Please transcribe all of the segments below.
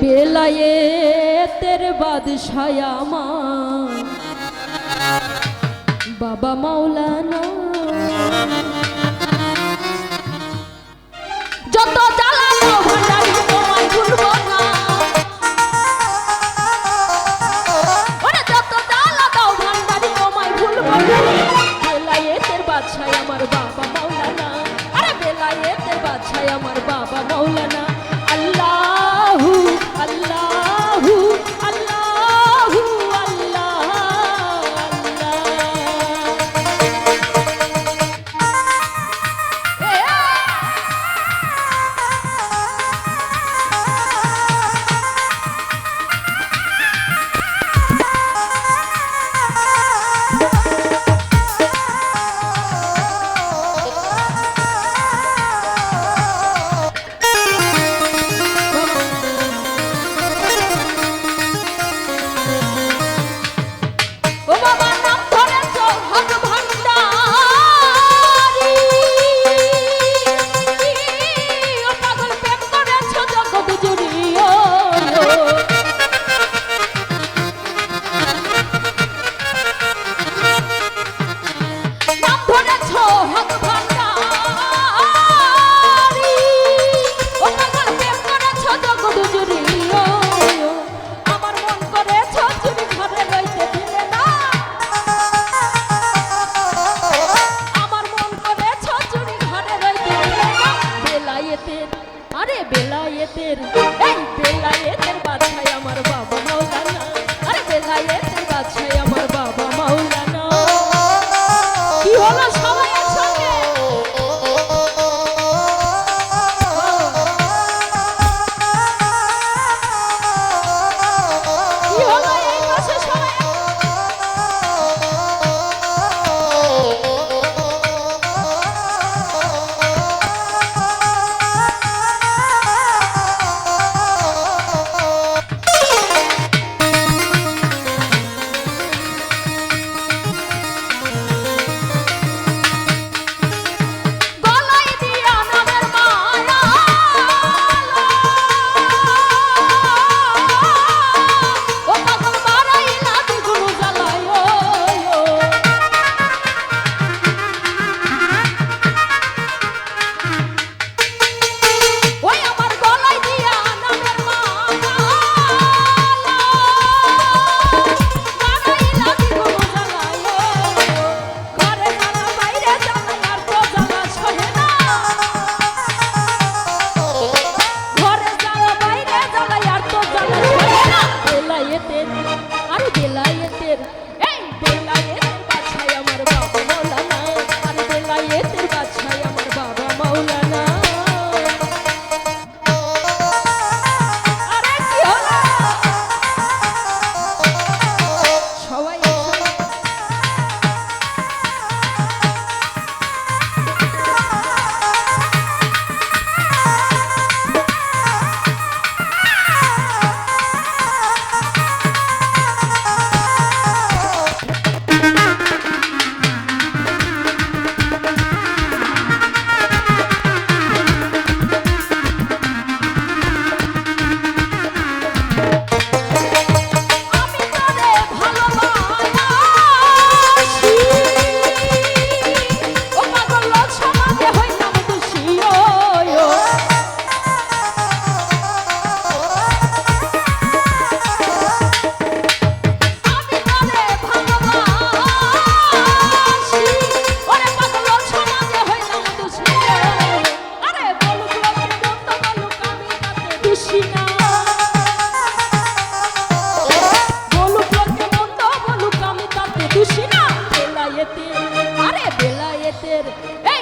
বেলায়েতের বাদশায় আমার। বাবা মাওলানা। যত না। বাদশায় আমার বাবা মাওলানা। আরে বেলায়েতের বাদশায় আমার বাবা মাওলানা। এই বেলায়েতের বাছাই আমার বাবা মাওলানা আর বেলায়েতের ter Ei!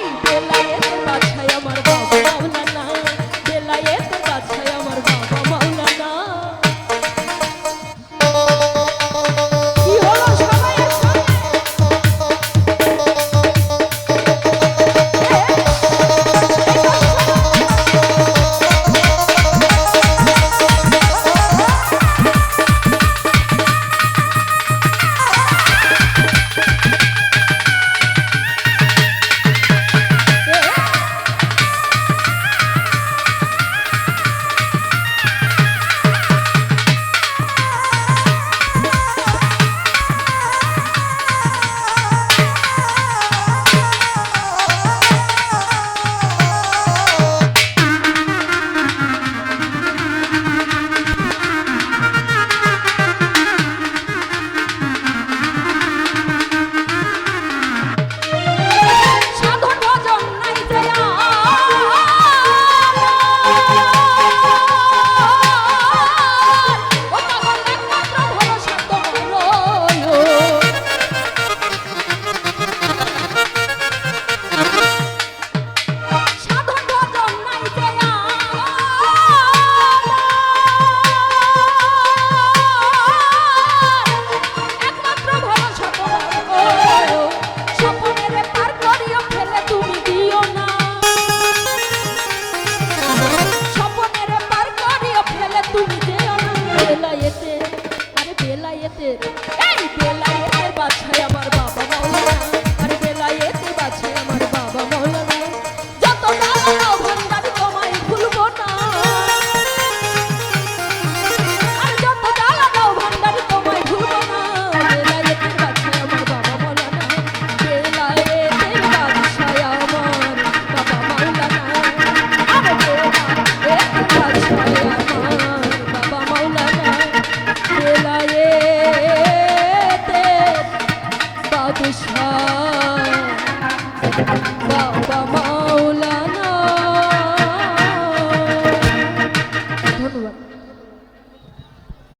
তুষার